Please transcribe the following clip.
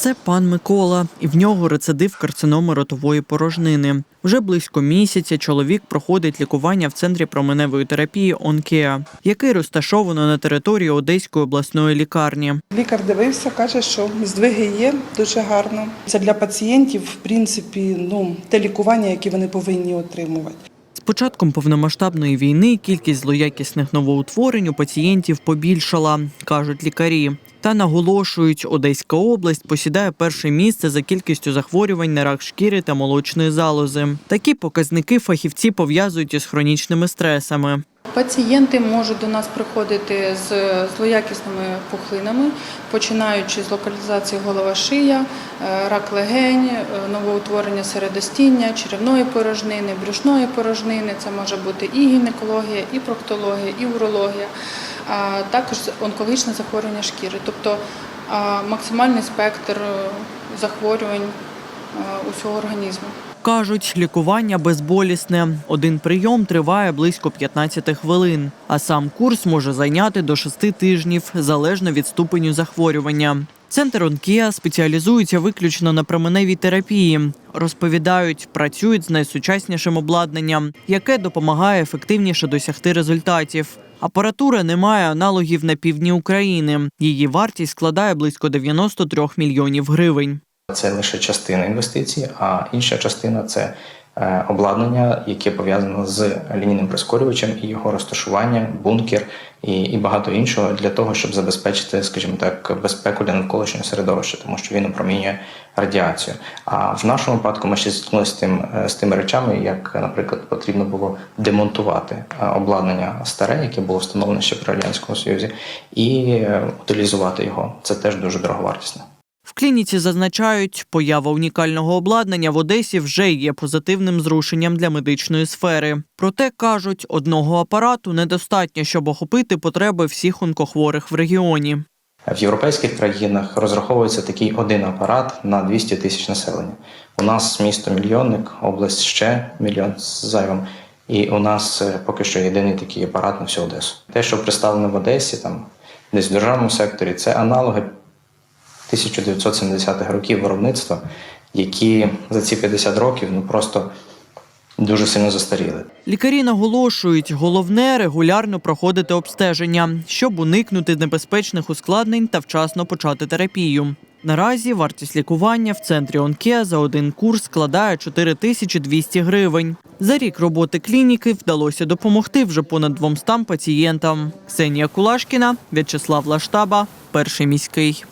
Це пан Микола, і в нього рецидив карциноми ротової порожнини. Вже близько місяця чоловік проходить лікування в центрі променевої терапії Онкеа, який розташовано на території Одеської обласної лікарні. Лікар дивився, каже, що здвиги є дуже гарно. Це для пацієнтів, в принципі, ну те лікування, яке вони повинні отримувати. З початком повномасштабної війни кількість злоякісних новоутворень у пацієнтів побільшала, кажуть лікарі. Та наголошують, Одеська область посідає перше місце за кількістю захворювань на рак шкіри та молочної залози. Такі показники фахівці пов'язують із хронічними стресами. Пацієнти можуть до нас приходити з злоякісними пухлинами, починаючи з локалізації голова-шия, е, рак легень, е, новоутворення середостіння, черевної порожнини, брюшної порожнини. Це може бути і гінекологія, і проктологія, і урологія, також онкологічне захворювання шкіри, тобто максимальний спектр е, захворювань е, усього організму. Кажуть, лікування безболісне. Один прийом триває близько 15 хвилин, а сам курс може зайняти до 6 тижнів, залежно від ступеню захворювання. Центр Онкія спеціалізується виключно на променевій терапії. Розповідають, працюють з найсучаснішим обладнанням, яке допомагає ефективніше досягти результатів. Апаратура не має аналогів на півдні України. Її вартість складає близько 93 мільйонів гривень. Це лише частина інвестицій, а інша частина це обладнання, яке пов'язано з лінійним прискорювачем і його розташування, бункер і, і багато іншого для того, щоб забезпечити, скажімо так, безпеку для навколишнього середовища, тому що він опромінює радіацію. А в нашому випадку ми ще зіткнулися з тим е, з тими речами, як, наприклад, потрібно було демонтувати е, обладнання старе, яке було встановлене ще при радянському союзі, і е, утилізувати його. Це теж дуже дороговартісно. В клініці зазначають, поява унікального обладнання в Одесі вже є позитивним зрушенням для медичної сфери. Проте кажуть, одного апарату недостатньо, щоб охопити потреби всіх онкохворих в регіоні. В європейських країнах розраховується такий один апарат на 200 тисяч населення. У нас місто мільйонник, область ще мільйон з зайвим. І у нас е, поки що єдиний такий апарат на всю Одесу. Те, що представлено в Одесі, там десь в державному секторі, це аналоги 1970-х років виробництва, які за ці 50 років ну просто дуже сильно застаріли. Лікарі наголошують, головне регулярно проходити обстеження, щоб уникнути небезпечних ускладнень та вчасно почати терапію. Наразі вартість лікування в центрі Онке за один курс складає 4200 гривень. За рік роботи клініки вдалося допомогти вже понад 200 пацієнтам. Ксенія Кулашкіна, В'ячеслав Лаштаба, перший міський.